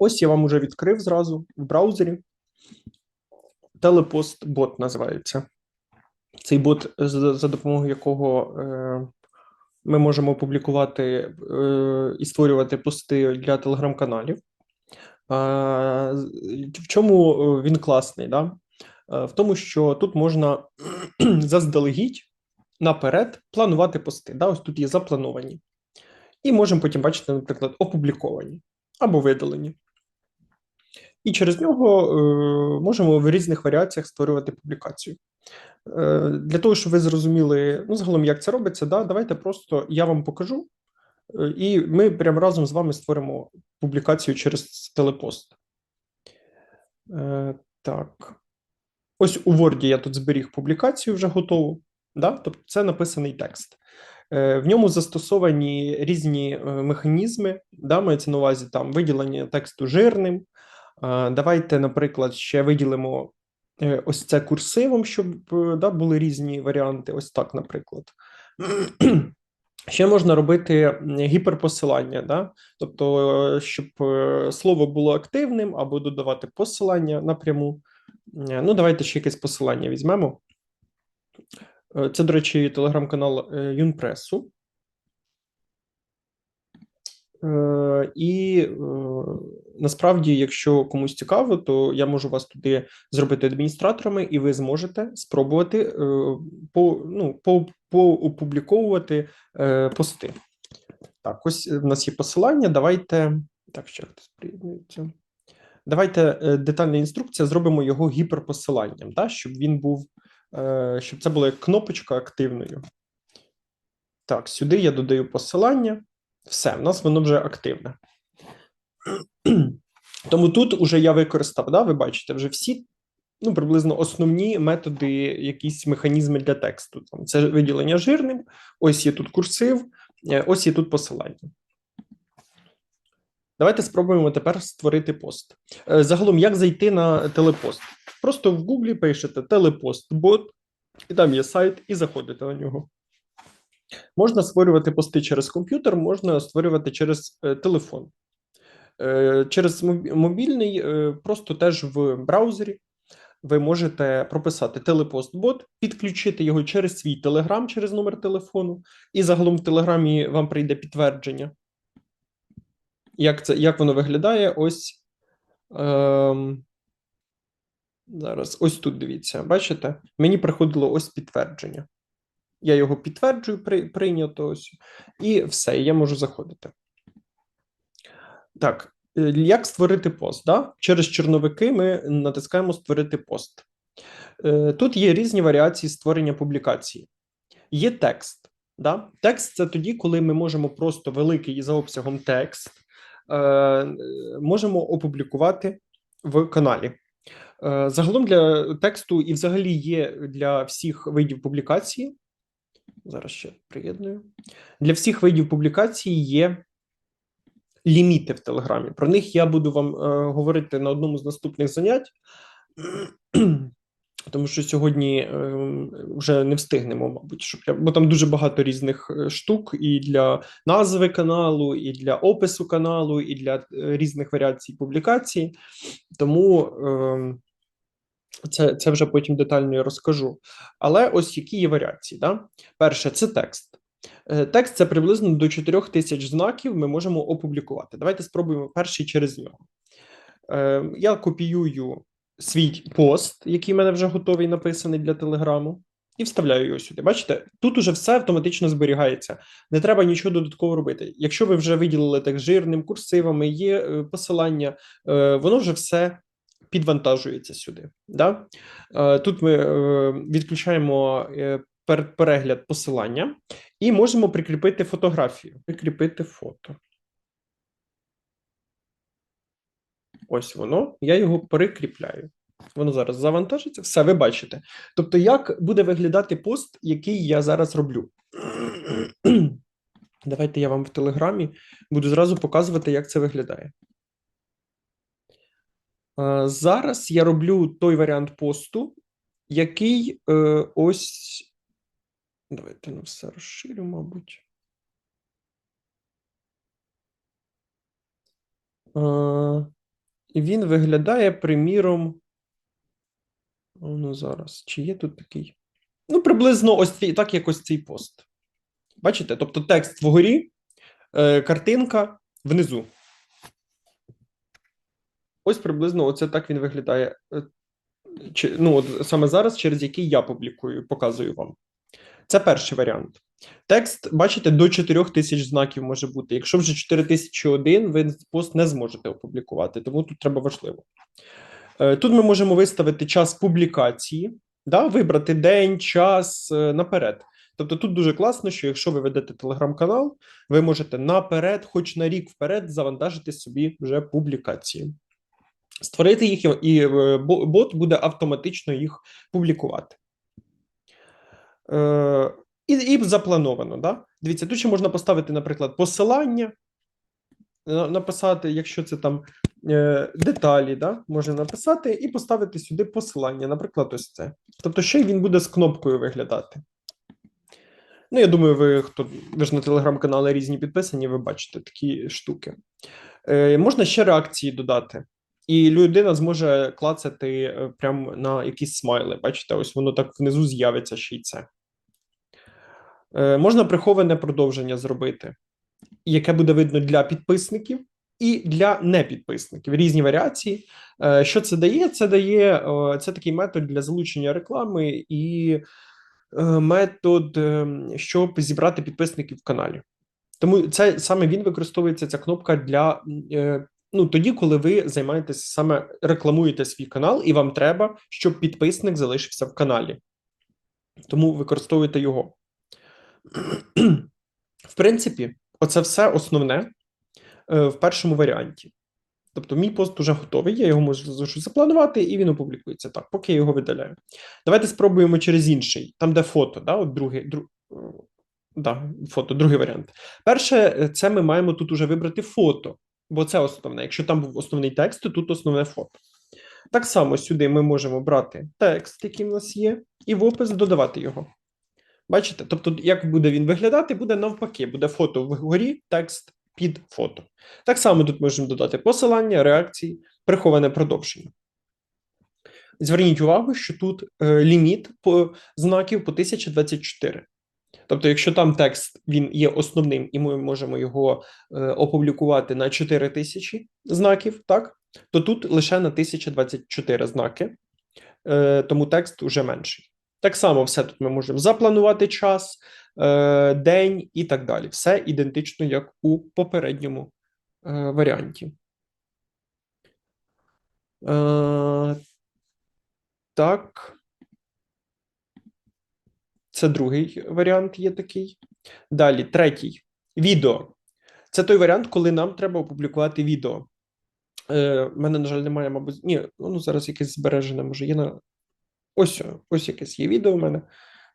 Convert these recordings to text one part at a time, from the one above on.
Ось я вам уже відкрив зразу в браузері. Телепост бот називається. Цей бот, за, допомогою якого е, ми можемо публікувати е, і створювати пости для телеграм-каналів. В чому е, він класний? Да? В тому, що тут можна заздалегідь наперед планувати пости. Да? Ось тут є заплановані. І можемо потім бачити, наприклад, опубліковані або видалені. І через нього е, можемо в різних варіаціях створювати публікацію. Е, для того, щоб ви зрозуміли, ну, загалом, як це робиться, да, давайте просто я вам покажу, е, і ми прямо разом з вами створимо публікацію через телепост. Так. Ось у Word я тут зберіг публікацію вже готову. Да? Тобто це написаний текст. В ньому застосовані різні механізми, да, мається на увазі там виділення тексту жирним. Давайте, наприклад, ще виділимо е, ось це курсивом, щоб е, да, були різні варіанти. Ось так, наприклад. Ще можна робити гіперпосилання, да? тобто, е, щоб слово було активним або додавати посилання напряму. Ну, давайте ще якесь посилання візьмемо. Це, до речі, телеграм-канал Юнпресу. Е, І е, насправді, якщо комусь цікаво, то я можу вас туди зробити адміністраторами, і ви зможете спробувати е, по, ну, по, поопубліковувати пости. Так, ось в нас є посилання. Давайте. Так, ще хтось приєднується. Давайте детальна інструкція, зробимо його гіперпосиланням, так, щоб він був, щоб це була як кнопочка активною. Так, сюди я додаю посилання. Все, в нас воно вже активне. Тому тут уже я використав, да, ви бачите, вже всі ну, приблизно основні методи, якісь механізми для тексту. Там, це виділення жирним, ось є тут курсив, е, ось є тут посилання. Давайте спробуємо тепер створити пост. Е, Загалом, як зайти на телепост? Просто в Гуглі пишете телепост бот, і там є сайт, і заходите на нього. Можна створювати пости через комп'ютер, можна створювати через е, телефон. Е, через мобільний, е, просто теж в браузері ви можете прописати телепост-бот, підключити його через свій телеграм, через номер телефону, і загалом в телеграмі вам прийде підтвердження. Як, це, як воно виглядає? Ось. Ем, зараз, ось тут дивіться, бачите? Мені приходило ось підтвердження. Я його підтверджую, при, прийнято ось, і все, я можу заходити. Так, е, як створити пост? Да? Через чорновики ми натискаємо Створити пост. Е, Тут є різні варіації створення публікації. Є текст. Да? Текст це тоді, коли ми можемо просто великий за обсягом текст е, можемо опублікувати в каналі. Загалом для тексту і взагалі є для всіх видів публікації. Зараз ще приєдную. Для всіх видів публікації є ліміти в Телеграмі. Про них я буду вам е, говорити на одному з наступних занять, тому що сьогодні е, вже не встигнемо, мабуть, щоб я, бо там дуже багато різних е, штук і для назви каналу, і для опису каналу, і для е, різних варіацій публікації. Тому е, це, це вже потім детально я розкажу. Але ось які є варіації. Да? Перше, це текст. Е, Текст це приблизно до 4 тисяч знаків ми можемо опублікувати. Давайте спробуємо перший через нього. Е, Я копіюю свій пост, який в мене вже готовий, написаний для Телеграму, і вставляю його сюди. Бачите, тут уже все автоматично зберігається. Не треба нічого додатково робити. Якщо ви вже виділили так жирним курсивами, є е, посилання, воно вже все підвантажується сюди. Да? Е, Тут ми е, відключаємо е, перегляд посилання і можемо прикріпити фотографію. Прикріпити фото. Ось воно, я його прикріпляю. Воно зараз завантажиться. Все, ви бачите. Тобто, як буде виглядати пост, який я зараз роблю. Давайте я вам в Телеграмі буду зразу показувати, як це виглядає. Е, Зараз я роблю той варіант посту, який е, ось. Давайте на все розширю, мабуть. Е, І він виглядає, приміром. Ну, зараз. Чи є тут такий? Ну, приблизно ось цей, так, як ось цей пост. Бачите? Тобто текст вгорі, картинка внизу. Ось приблизно оце так він виглядає. е, Чи, ну, от саме зараз, через який я публікую, показую вам. Це перший варіант. Текст, бачите, до 4000 знаків може бути. Якщо вже 4001, ви пост не зможете опублікувати, тому тут треба важливо. Е, Тут ми можемо виставити час публікації, да, вибрати день, час е, наперед. Тобто тут дуже класно, що якщо ви ведете телеграм-канал, ви можете наперед, хоч на рік вперед, завантажити собі вже публікації. Створити їх, і- е, бо- бот буде автоматично їх публікувати. Е, і, і заплановано. Да? Дивіться, тут ще можна поставити, наприклад, посилання, написати, якщо це там е, деталі, да? можна написати і поставити сюди посилання, наприклад, ось це. Тобто, ще він буде з кнопкою виглядати. Ну, я думаю, ви хто ви ж на телеграм-канали різні підписані, ви бачите такі штуки. Е, можна ще реакції додати. І людина зможе клацати е, прямо на якісь смайли. Бачите, ось воно так внизу з'явиться ще й це. Е, можна приховане продовження зробити, яке буде видно для підписників і для непідписників. Різні варіації. Е, що це дає? Це дає це такий метод для залучення реклами і метод, щоб зібрати підписників в каналі. Тому це саме він використовується ця кнопка для ну тоді, коли ви займаєтесь саме рекламуєте свій канал, і вам треба, щоб підписник залишився в каналі. Тому використовуйте його. В принципі, оце все основне е, в першому варіанті. Тобто, мій пост вже готовий, я його можу запланувати, і він опублікується так, поки я його видаляю. Давайте спробуємо через інший, там, де фото, да, от другий, друг, да, фото, другий варіант. Перше, е, це ми маємо тут уже вибрати фото, бо це основне. Якщо там був основний текст, то тут основне фото. Так само сюди ми можемо брати текст, який в нас є, і в опис додавати його. Бачите? Тобто, як буде він виглядати, буде навпаки, буде фото вгорі, текст під фото. Так само тут можемо додати посилання, реакції, приховане продовження. Зверніть увагу, що тут е, ліміт по знаків по 1024. Тобто, якщо там текст він є основним, і ми можемо його е, опублікувати на 4000 знаків, так то тут лише на 1024 знаки, е, тому текст уже менший. Так само, все тут ми можемо запланувати час, е, день і так далі. Все ідентично, як у попередньому варіанті. Так. Це другий варіант є такий. Далі, третій. Відео. Це той варіант, коли нам треба опублікувати відео. Е, мене, на жаль, немає, мабуть. Ні, ну зараз якесь збережене, може, є на. Ось, ось якесь є відео в мене.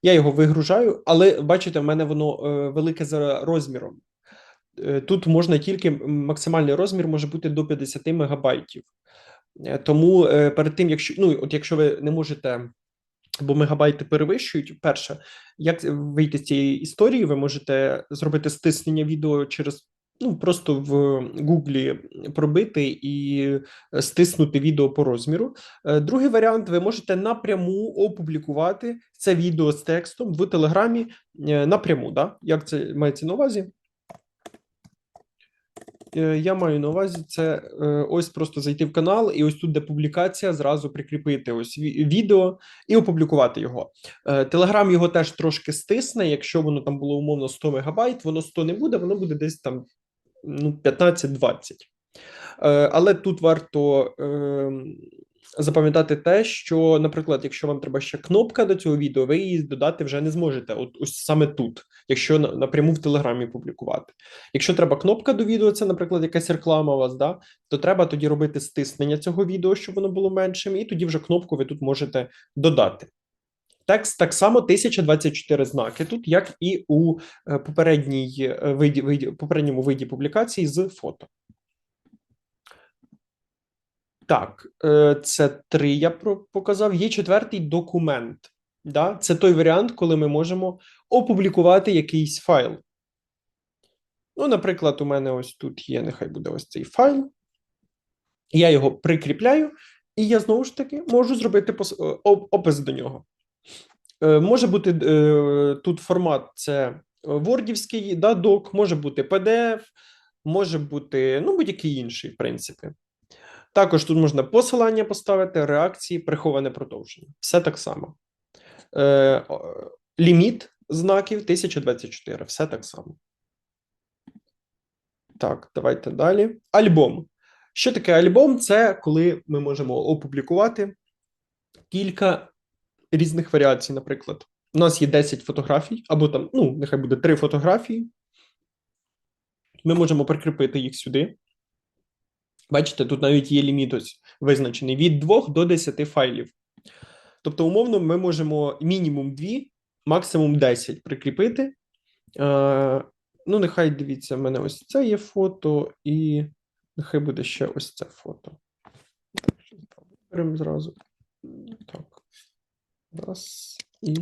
Я його вигружаю, але бачите, в мене воно е, велике за розміром. Е, тут можна тільки максимальний розмір може бути до 50 мегабайтів. Е, Тому е, перед тим, якщо ну, от якщо ви не можете, бо мегабайти перевищують, перше, як вийти з цієї історії, ви можете зробити стиснення відео через ну просто в Гуглі пробити і е, стиснути відео по розміру. Е, Другий варіант: ви можете напряму опублікувати це відео з текстом в Телеграмі е, напряму. Да? Як це мається на увазі? Е, Я маю на увазі це е, ось просто зайти в канал, і ось тут, де публікація, зразу прикріпити ось відео і опублікувати його. Телеграм його теж трошки стисне. Якщо воно там було умовно 100 мегабайт, воно 100 не буде, воно буде десь там ну, 15-20. Е, Але тут варто е, запам'ятати те, що, наприклад, якщо вам треба ще кнопка до цього відео, ви її додати вже не зможете. От ось саме тут, якщо напряму в Телеграмі публікувати. Якщо треба кнопка до відео, це, наприклад, якась реклама у вас, да, то треба тоді робити стиснення цього відео, щоб воно було меншим, і тоді вже кнопку ви тут можете додати. Текст так само 1024 знаки тут, як і у е, попередній е, виді, виді, попередньому виді публікації з фото. Так, е, це три я показав. Є четвертий документ. Да? Це той варіант, коли ми можемо опублікувати якийсь файл. Ну, наприклад, у мене ось тут є, нехай буде ось цей файл. Я його прикріпляю, і я знову ж таки можу зробити е, опис до нього. Е, Може бути тут формат це вордівський, да, док, може бути PDF, може бути ну, будь-який інший, в принципі. Також тут можна посилання поставити, реакції, приховане продовження. Все так само. Е, ліміт знаків 1024. Все так само. Так, давайте далі. Альбом. Що таке альбом? Це коли ми можемо опублікувати кілька різних варіацій, наприклад. У нас є 10 фотографій, або там, ну, нехай буде 3 фотографії. Ми можемо прикріпити їх сюди. Бачите, тут навіть є ліміт ось визначений від 2 до 10 файлів. Тобто, умовно, ми можемо мінімум 2, максимум 10 прикріпити. Е, ну, нехай дивіться, в мене ось це є фото, і нехай буде ще ось це фото. Беремо зразу. Так. Раз і.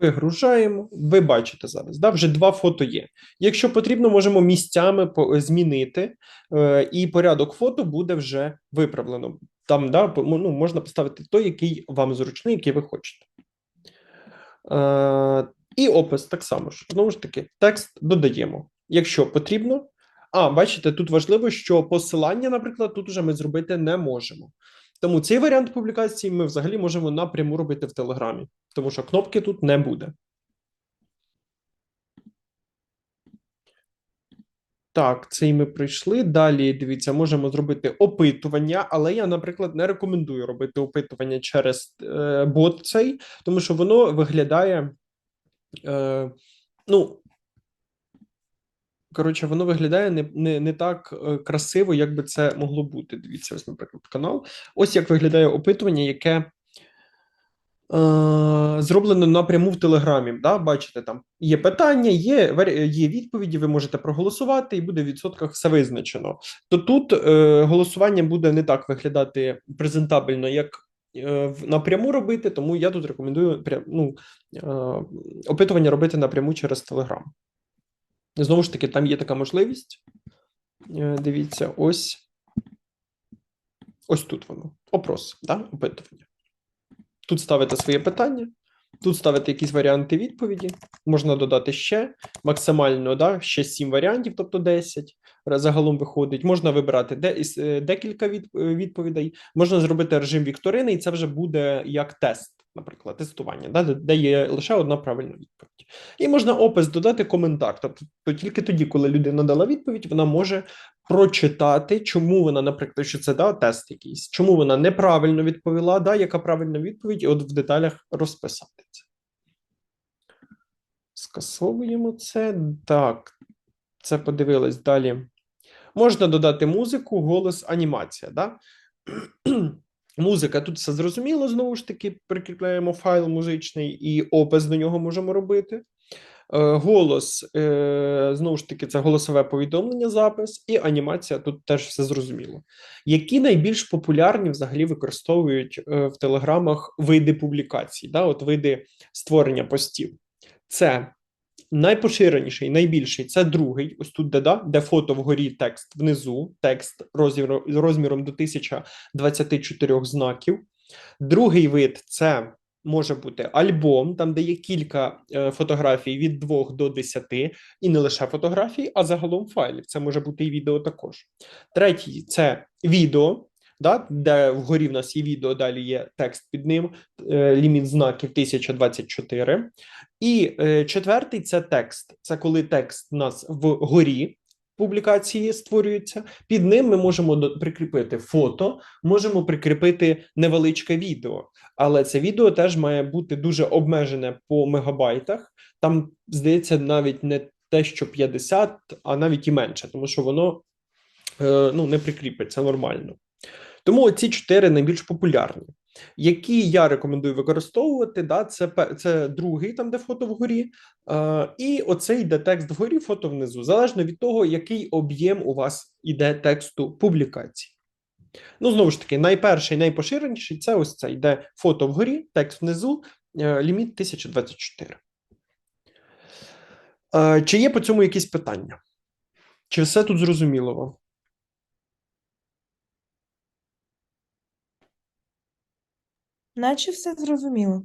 Вигружаємо. Ви бачите зараз, да? вже два фото є. Якщо потрібно, можемо місцями змінити, е, і порядок фото буде вже виправлено. Там да, ну, можна поставити той, який вам зручний, який ви хочете. Е, і опис так само ж. Знову ж таки, текст додаємо, якщо потрібно. А, бачите, тут важливо, що посилання, наприклад, тут уже ми зробити не можемо. Тому цей варіант публікації ми взагалі можемо напряму робити в Телеграмі, тому що кнопки тут не буде. Так, цей ми прийшли. Далі дивіться, можемо зробити опитування, але я, наприклад, не рекомендую робити опитування через е, бот цей, тому що воно виглядає. Е, ну, коротше, воно виглядає не, не, не так е, красиво, як би це могло бути. Дивіться, ось, наприклад, канал. Ось як виглядає опитування, яке е, зроблено напряму в Телеграмі. Да? Бачите, там є питання, є, є відповіді, ви можете проголосувати, і буде в відсотках все визначено. То тут е, голосування буде не так виглядати презентабельно, як е, напряму робити, тому я тут рекомендую ну, е, опитування робити напряму через Телеграм. Знову ж таки, там є така можливість. Е, Дивіться, ось. Ось тут воно. Опрос, да? опитування. Тут ставите своє питання, тут ставите якісь варіанти відповіді. Можна додати ще максимально, да? ще 7 варіантів, тобто 10. Загалом виходить. Можна вибирати е, декілька е, відповідей. Можна зробити режим вікторини, і це вже буде як тест, наприклад, тестування, да? де, є лише одна правильна відповідь. І можна опис додати коментар. Тобто то тільки тоді, коли людина дала відповідь, вона може прочитати, чому вона, наприклад, що це да, тест якийсь, чому вона неправильно відповіла, да, яка правильна відповідь, і от в деталях розписати це. Скасовуємо це. Так, це подивились далі. Можна додати музику, голос, анімація. Да? Музика тут все зрозуміло, знову ж таки, прикріпляємо файл музичний і опис до нього можемо робити. Е, Голос, е, знову ж таки, це голосове повідомлення, запис, і анімація тут теж все зрозуміло. Які найбільш популярні взагалі використовують е, в телеграмах види публікацій, да? от види створення постів? Це найпоширеніший, найбільший це другий. Ось тут де, де фото вгорі, текст внизу, текст розміром, розміром до 1024 знаків. Другий вид це може бути альбом, там де є кілька е, фотографій від 2 до 10, і не лише фотографій, а загалом файлів. Це може бути і відео також. Третій це відео. Да, де вгорі в нас є відео, далі є текст під ним, е, ліміт знаків 1024. І е, четвертий це текст. Це коли текст у нас вгорі публікації створюється. Під ним ми можемо прикріпити фото, можемо прикріпити невеличке відео. Але це відео теж має бути дуже обмежене по мегабайтах. Там, здається, навіть не те, що 50, а навіть і менше, тому що воно е, ну, не прикріпиться нормально. Тому ці чотири найбільш популярні. Які я рекомендую використовувати, да, це, це другий, там де фото вгорі, е, і оцей, де текст вгорі, фото внизу, залежно від того, який об'єм у вас іде тексту публікації. Ну, знову ж таки, найперший, найпоширеніший це ось цей, де фото вгорі, текст внизу, е, ліміт 1024. Е, Чи є по цьому якісь питання? Чи все тут зрозуміло вам? Наче все зрозуміло.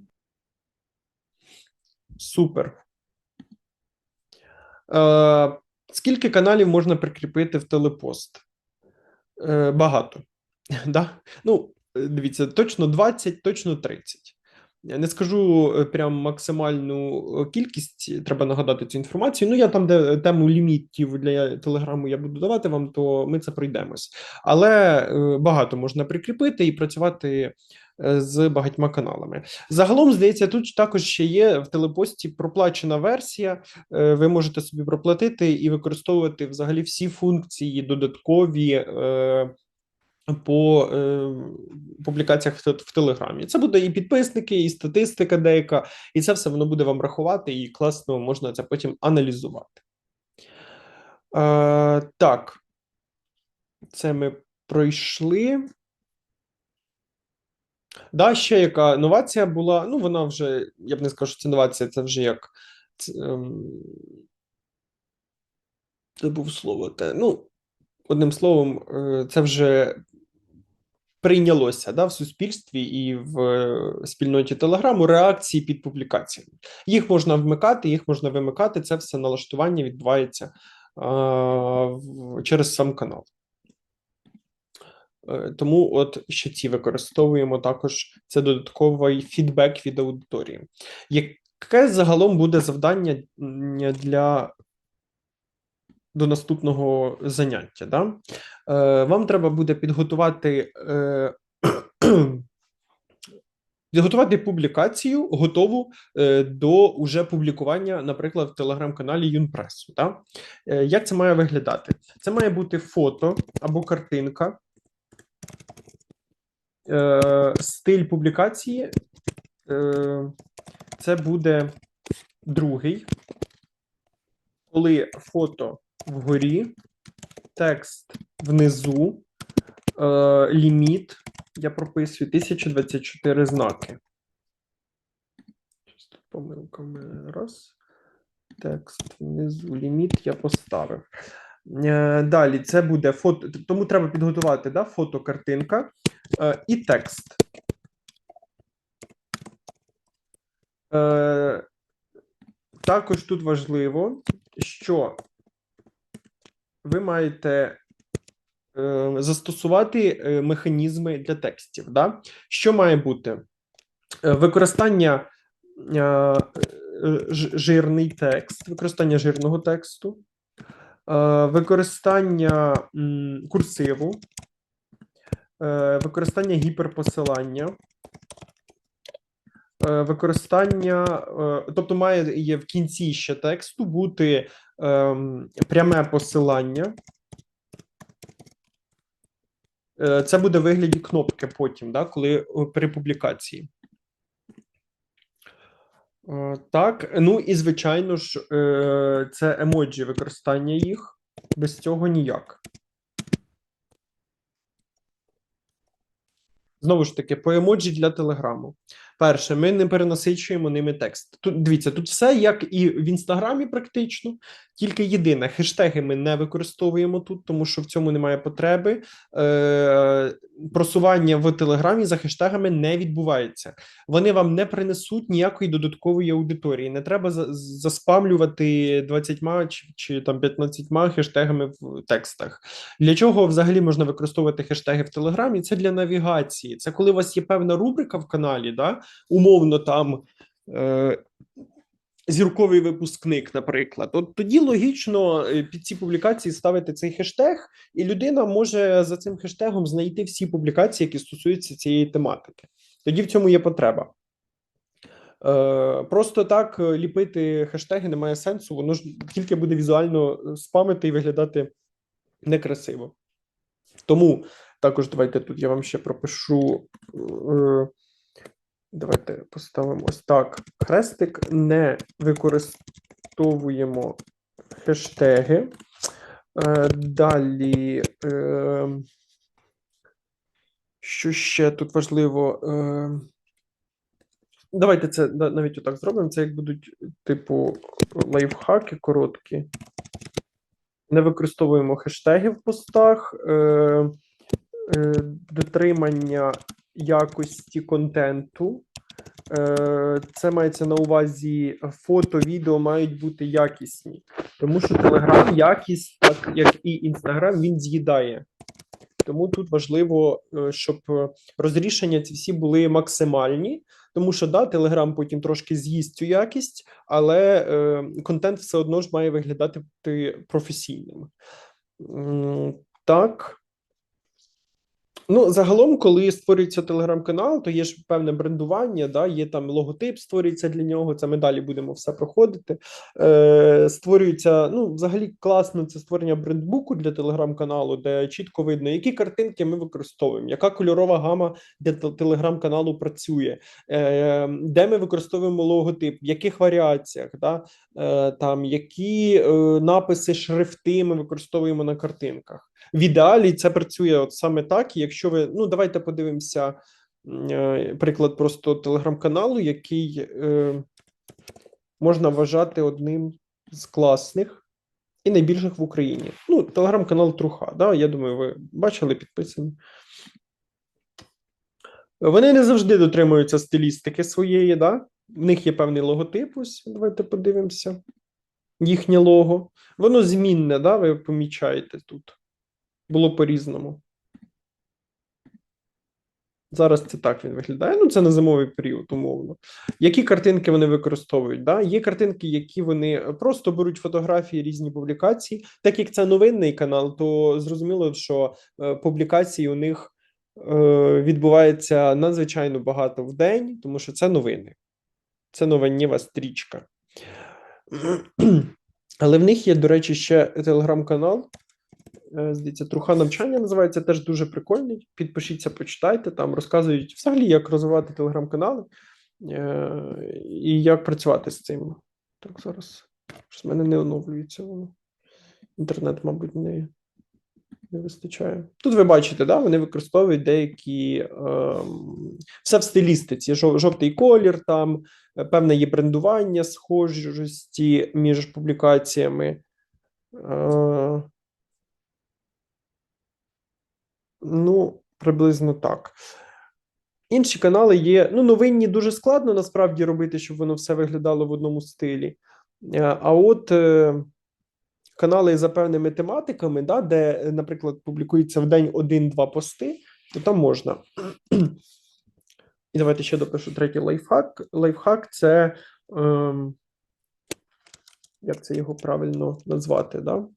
Супер. Е, скільки каналів можна прикріпити в телепост? Е, багато. Да? Ну, е, дивіться, точно 20, точно 30. Я не скажу е, прям максимальну е, кількість, треба нагадати цю інформацію. Ну, я там, де тему лімітів для телеграму я буду давати вам, то ми це пройдемось. Але багато можна прикріпити і працювати з багатьма каналами. Загалом, здається, тут також ще є в телепості проплачена версія. Е, Ви можете собі проплатити і використовувати взагалі всі функції додаткові. е, По е, публікаціях в, в Телеграмі. Це буде і підписники, і статистика деяка, і це все воно буде вам рахувати, і класно можна це потім аналізувати. Е, так, це ми пройшли. Да, ще яка новація була. Ну, вона вже, я б не скажу, що це новація, це вже як. Це, ем, забув слово. Те, ну, одним словом, е, це вже прийнялося да, в суспільстві і в е, спільноті Телеграму реакції під публікаціями. Їх можна вмикати, їх можна вимикати. Це все налаштування відбувається в- через сам канал. Е, Тому от ще ці використовуємо також це додатковий фідбек від аудиторії. Яке загалом буде завдання для до наступного заняття? Да? Е, Вам треба буде підготувати, е, підготувати публікацію, готову е, до уже публікування, наприклад, в телеграм-каналі Юнпресу. Да? Е, Як це має виглядати? Це має бути фото або картинка е, стиль публікації е, це буде другий, коли фото вгорі, текст внизу, е, ліміт. Я прописую 1024 знаки. Тут помилками. Раз. Текст внизу, ліміт я поставив. Е, Далі це буде фото, тому треба підготувати да, фото, картинка е, і текст. Е, також тут важливо, що ви маєте застосувати механізми для текстів. Да? Що має бути? Використання жирний текст, використання жирного тексту, використання курсиву, е, використання гіперпосилання, е, використання, е, тобто має є в кінці ще тексту бути ем, пряме посилання. Е, Це буде вигляді кнопки потім, да, коли е, при публікації. Е, Так, ну і звичайно ж, е, це емоджі, використання їх. Без цього ніяк. Знову ж таки, по емоджі для телеграму. Перше, ми не перенасичуємо ними текст. Тут дивіться, тут все як і в інстаграмі, практично. Тільки єдине, хештеги ми не використовуємо тут, тому що в цьому немає потреби. Е, просування в телеграмі за хештегами не відбувається. Вони вам не принесуть ніякої додаткової аудиторії. Не треба за- заспамлювати 20 чи, чи там 15 хештегами в текстах. Для чого взагалі можна використовувати хештеги в Телеграмі? Це для навігації. Це коли у вас є певна рубрика в каналі, да? Умовно там. Е- Зірковий випускник, наприклад, от тоді логічно е, під ці публікації ставити цей хештег, і людина може за цим хештегом знайти всі публікації, які стосуються цієї тематики. Тоді в цьому є потреба. Е, просто так ліпити хештеги немає сенсу, воно ж тільки буде візуально спамити і виглядати некрасиво. Тому також давайте тут я вам ще пропишу. Давайте поставимо ось так. Хрестик не використовуємо хештеги. Е, далі. Е, що ще тут важливо? Е, давайте це навіть отак зробимо. Це як будуть, типу, лайфхаки короткі. Не використовуємо хештеги в постах, дотримання якості контенту. Е, Це мається на увазі фото, відео мають бути якісні, тому що Telegram якість, так як і Instagram, він з'їдає. Тому тут важливо, е, щоб розрішення ці всі були максимальні, тому що да, Telegram потім трошки з'їсть цю якість, але е, контент все одно ж має виглядати професійним. Так. Ну, загалом, коли створюється телеграм-канал, то є ж певне брендування, да, є там логотип, створюється для нього. Це ми далі будемо все проходити. Е, Створюється, ну, взагалі класно це створення брендбуку для телеграм-каналу, де чітко видно, які картинки ми використовуємо, яка кольорова гама для телеграм-каналу працює, е, де ми використовуємо логотип, в яких варіаціях, да, е, там які е, написи, шрифти ми використовуємо на картинках. В ідеалі це працює от саме так. і Якщо ви ну давайте подивимося е, приклад просто телеграм-каналу, який е, можна вважати одним з класних і найбільших в Україні. Ну, телеграм-канал Труха. Да, я думаю, ви бачили підписані. Вони не завжди дотримуються стилістики своєї, да? В них є певний логотип. Ось давайте подивимося. Їхнє лого. Воно змінне, да? Ви помічаєте тут. Було по-різному. Зараз це так він виглядає. Ну, це на зимовий період, умовно. Які картинки вони використовують? Да? Є картинки, які вони просто беруть фотографії, різні публікації. Так як це новинний канал, то зрозуміло, що е, публікацій у них е, відбувається надзвичайно багато в день, тому що це новини. Це новинніва стрічка. Але в них є, до речі, ще телеграм-канал. Е, Здається, труха навчання називається теж дуже прикольний. Підпишіться, почитайте. Там розказують взагалі, як розвивати телеграм-канали е, і як працювати з цим. Так, зараз в мене не оновлюється воно. Інтернет, мабуть, не, не вистачає. Тут ви бачите, да, вони використовують деякі ем, все в стилістиці. Жовтий колір, там е, певне є брендування схожості між публікаціями. Е, Ну, приблизно так. Інші канали є. Ну, новинні дуже складно насправді робити, щоб воно все виглядало в одному стилі. Е, А от е, канали за певними тематиками, да, де, е, наприклад, публікується в день один-два пости, то там можна. І давайте ще допишу третій лайфхак. Лайфхак це. Ем, як це його правильно назвати? Да?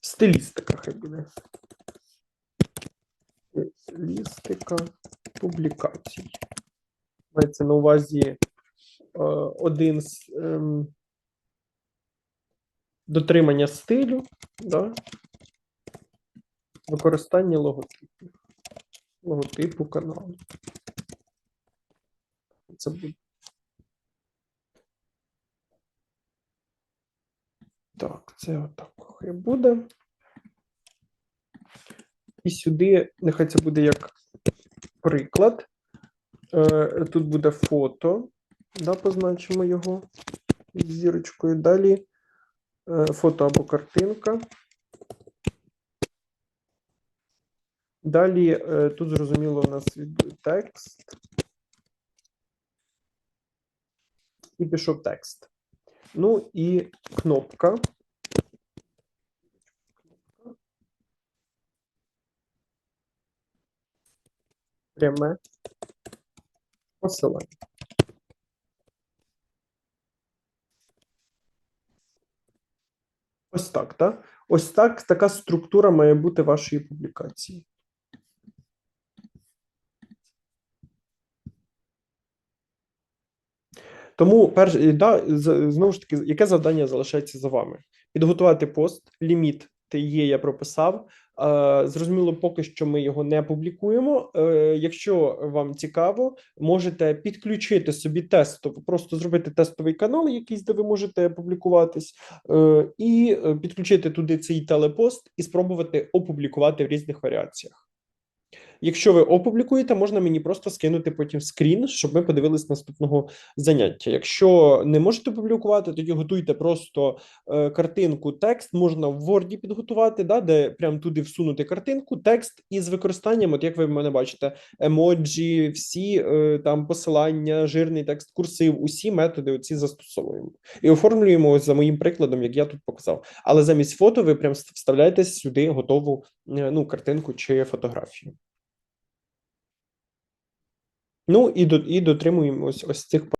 Стилістика, хай буде. Стилістика публікацій. Мається на увазі е, один з ем, дотримання стилю, да? використання логотипу. Логотипу каналу. Це буде. Так, це отак буде. І сюди, нехай це буде як приклад. Е, Тут буде фото, да, позначимо його зірочкою. Далі е, фото або картинка. Далі е, тут зрозуміло у нас текст. І пішов текст. Ну і кнопка. Пряме посилання. Ось так, так? Ось так така структура має бути вашої публікації. Тому, перш, да, знову ж таки, яке завдання залишається за вами? Підготувати пост, ліміт ти є, я прописав. Зрозуміло, поки що ми його не публікуємо. Е, Якщо вам цікаво, можете підключити собі тестово, просто зробити тестовий канал, якийсь, де ви можете публікуватись, е, і е, підключити туди цей телепост і спробувати опублікувати в різних варіаціях. Якщо ви опублікуєте, можна мені просто скинути потім скрін, щоб ми подивились наступного заняття. Якщо не можете опублікувати, тоді готуйте просто е, картинку, текст можна в Word підготувати, да, де прям туди всунути картинку, текст із використанням, от як ви в мене бачите, емоджі, всі е, там посилання, жирний текст, курсив, усі методи оці застосовуємо і оформлюємо за моїм прикладом, як я тут показав. Але замість фото ви прям вставляєте сюди готову е, ну, картинку чи фотографію. Ну і до і дотримуємось ось цих